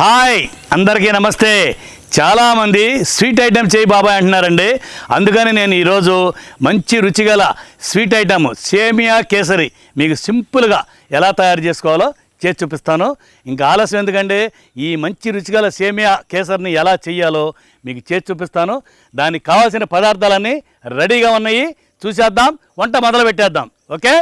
Hi అందరికీ నమస్తే. చాలామంది స్వీట్ ఐటెం చేయి బాబాయ్ అంటున్నారండి. అందుకని నేను ఈరోజు మంచి రుచిగల స్వీట్ ఐటమ్ సేమియా కేసరి మీకు సింపుల్గా ఎలా తయారు చేసుకోవాలో చేసి చూపిస్తాను. ఇంకా ఆలస్యం ఎందుకంటే ఈ మంచి రుచిగల సేమియా కేసరిని ఎలా చేయాలో మీకు చేసి చూపిస్తాను. దానికి కావాల్సిన పదార్థాలన్నీ రెడీగా ఉన్నాయి. చూసేద్దాం వంట మొదలు పెట్టేద్దాం. ఓకే?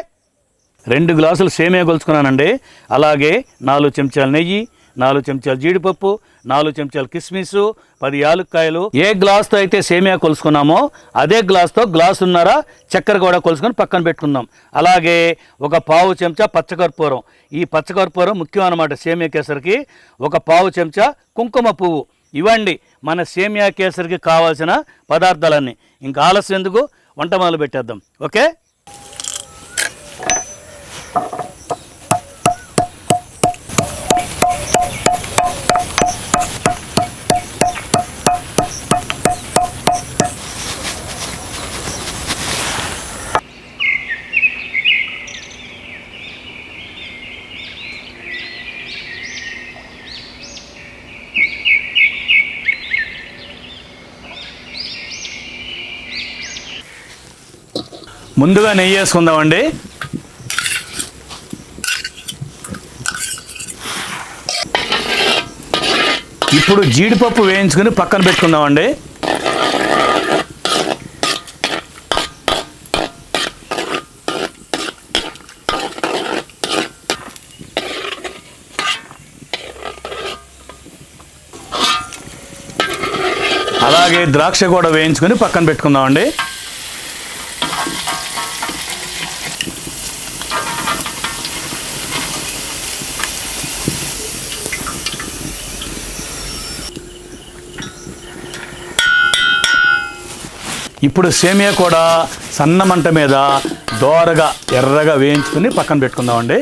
రెండు గ్లాసులు సేమియా కొలుచుకున్నానండి అలాగే నాలుగు చెంచాలు నెయ్యి నాలుగు చెంచాలు జీడిపప్పు నాలుగు చెంచాలు కిస్మిస్ పది యాలుక్కాయలు. ఏ గ్లాస్తో అయితే సేమియా కొలుసుకున్నామో అదే గ్లాస్తో గ్లాసున్నర చక్కెర కూడా కొలుసుకొని పక్కన పెట్టుకుందాం. అలాగే ఒక పావు చెంచా పచ్చకర్పూరం. ఈ పచ్చకర్పూరం ముఖ్యం అన్నమాట సేమియా కేసరికి. ఒక పావు చెంచా కుంకుమ పువ్వు. ఇవ్వండి మన సేమియా కేసరికి కావాల్సిన పదార్థాలన్నీ. ఇంకా ఆలస్యం ఎందుకు? వంట మొదలు పెట్టేద్దాం. ఓకే? ముందుగా నెయ్యి వేసుకుందామండి. ఇప్పుడు జీడిపప్పు వేయించుకుని పక్కన పెట్టుకుందామండి. అలాగే ద్రాక్ష కూడా వేయించుకుని పక్కన పెట్టుకుందామండి. ఇప్పుడు సేమియా కూడా సన్న మంట మీద దోరగా ఎర్రగా వేయించుకుని పక్కన పెట్టుకుందామండి.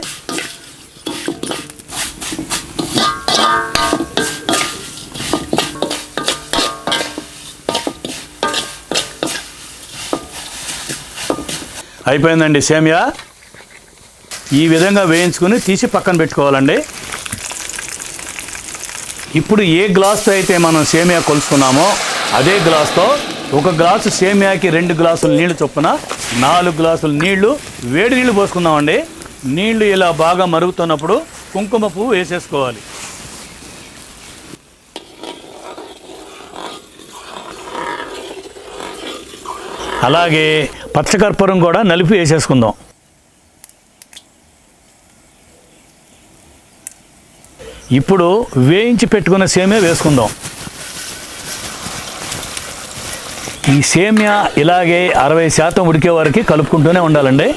అయిపోయిందండి సేమియా. ఈ విధంగా వేయించుకుని తీసి పక్కన పెట్టుకోవాలండి. ఇప్పుడు ఏ గ్లాస్తో అయితే మనం సేమియా కొలుసుకున్నామో అదే గ్లాస్తో ఒక గ్లాసు సేమియాకి రెండు గ్లాసులు నీళ్ళు చొప్పున నాలుగు గ్లాసులు నీళ్ళు వేడి నీళ్ళు పోసుకుందామండి. నీళ్ళు ఇలా బాగా మరుగుతున్నప్పుడు కుంకుమ పువ్వు వేసేసుకోవాలి. అలాగే పచ్చకర్పూరం కూడా నలిపి వేసేసుకుందాం. ఇప్పుడు వేయించి పెట్టుకున్న సేమే వేసుకుందాం. ఈ సేమియా ఇలాగే అరవై శాతం ఉడికే వరకు కలుపుకుంటూనే ఉండాలండి.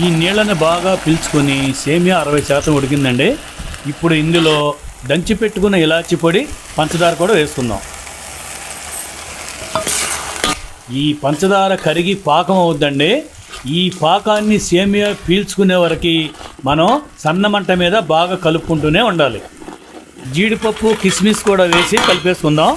ఈ నీళ్ళని బాగా పీల్చుకొని సేమియా అరవై శాతం ఉడికిందండి. ఇప్పుడు ఇందులో దంచి పెట్టుకున్న ఇలాచి పొడి పంచదార కూడా వేసుకుందాం. ఈ పంచదార కరిగి పాకం అవుద్దండి. ఈ పాకాన్ని సేమియా పీల్చుకునే వరకు మనం సన్న మంట మీద బాగా కలుపుకుంటూనే ఉండాలి. జీడిపప్పు కిస్మిస్ కూడా వేసి కలిపేసుకుందాం.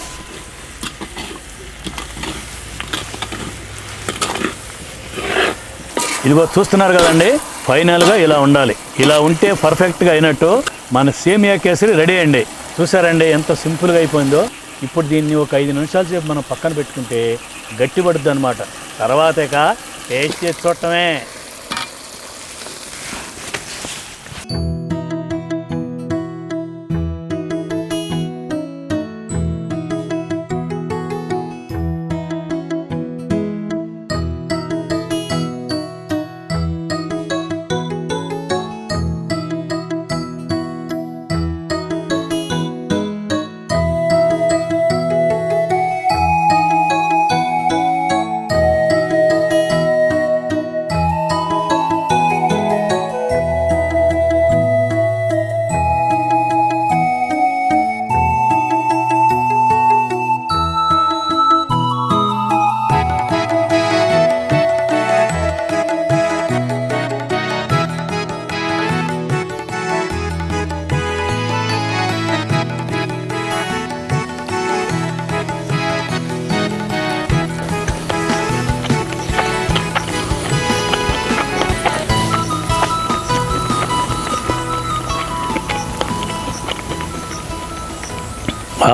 ఇదిగో చూస్తున్నారు కదండి ఫైనల్గా ఇలా ఉండాలి. ఇలా ఉంటే పర్ఫెక్ట్గా అయినట్టు మన సేమియా కేసరి రెడీ అండి. చూసారండి ఎంత సింపుల్గా అయిపోయిందో. ఇప్పుడు దీన్ని ఒక ఐదు నిమిషాల సేపు మనం పక్కన పెట్టుకుంటే గట్టిపడుద్ది అనమాట తర్వాతక టేస్ట్ చేసి చూడటమే.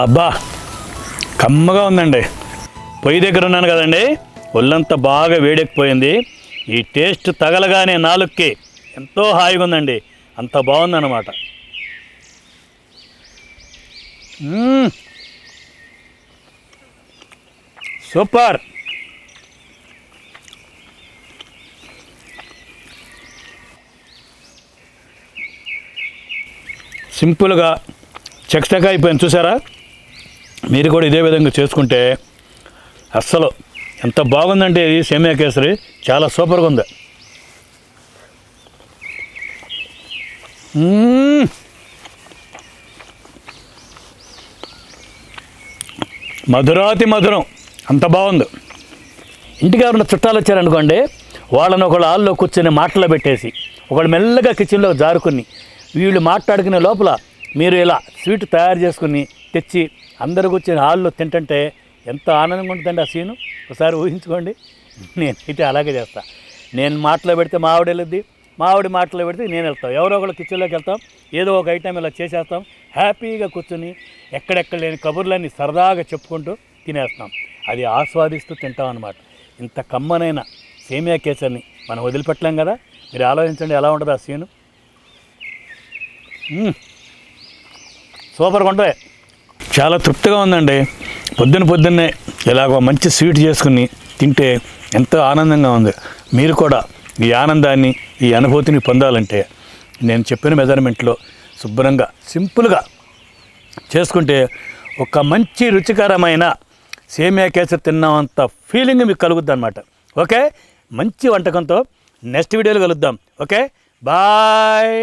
అబ్బా కమ్మగా ఉందండి. పొయ్యి దగ్గర ఉన్నాను కదండి. ఒళ్ళంతా బాగా వేడెక్కిపోయింది. ఈ టేస్ట్ తగలగానే నాలుగుకి ఎంతో హాయిగా ఉందండి. అంత బాగుందన్నమాట. సూపర్. సింపుల్గా చకచక అయిపోయింది చూసారా? మీరు కూడా ఇదే విధంగా చేసుకుంటే అస్సలు ఎంత బాగుందంటే ఇది సేమియా కేసరి చాలా సూపర్గా ఉంది. మధురాతి మధురం అంత బాగుంది. ఇంటికి ఎవరైనా చుట్టాలు వచ్చారనుకోండి వాళ్ళని ఒకళ్ళు హాల్లో కూర్చొని మాటలో పెట్టేసి ఒకళ్ళు మెల్లగా కిచెన్లో జారుకుని వీళ్ళు మాట్లాడుకునే లోపల మీరు ఇలా స్వీట్ తయారు చేసుకుని తెచ్చి అందరు కూర్చొని హాల్లో తింటుంటే ఎంత ఆనందంగా ఉంటుందండి ఆ సీను? ఒకసారి ఊహించుకోండి. నేనైతే అలాగే చేస్తా. నేను మాటలో పెడితే మా ఆవిడ వెళ్ళొద్ది మా ఆవిడ మాటలో పెడితే నేను వెళ్తాం. ఎవరో ఒకళ్ళు కిచెన్లోకి వెళ్తాం ఏదో ఒక ఐటెం ఇలా చేసేస్తాం హ్యాపీగా కూర్చొని ఎక్కడెక్కడ లేని కబుర్లన్నీ సరదాగా చెప్పుకుంటూ తినేస్తాం. అది ఆస్వాదిస్తూ తింటాం అనమాట ఇంత కమ్మనైన సేమియా కేసర్ని మనం వదిలిపెట్టలేం కదా? మీరు ఆలోచించండి ఎలా ఉంటుంది ఆ సీను? సూపర్గా ఉంటుంది. చాలా తృప్తిగా ఉందండి. పొద్దున పొద్దున్నే ఇలాగ మంచి స్వీట్ చేసుకుని తింటే ఎంతో ఆనందంగా ఉంది. మీరు కూడా ఈ ఆనందాన్ని ఈ అనుభూతిని పొందాలంటే నేను చెప్పిన మెజర్మెంట్లో శుభ్రంగా సింపుల్గా చేసుకుంటే ఒక మంచి రుచికరమైన సేమియా కేసరి తిన్నామంత ఫీలింగ్ మీకు కలుగుద్ది అనమాట ఓకే? మంచి వంటకంతో నెక్స్ట్ వీడియోలో కలుద్దాం. ఓకే? బాయ్!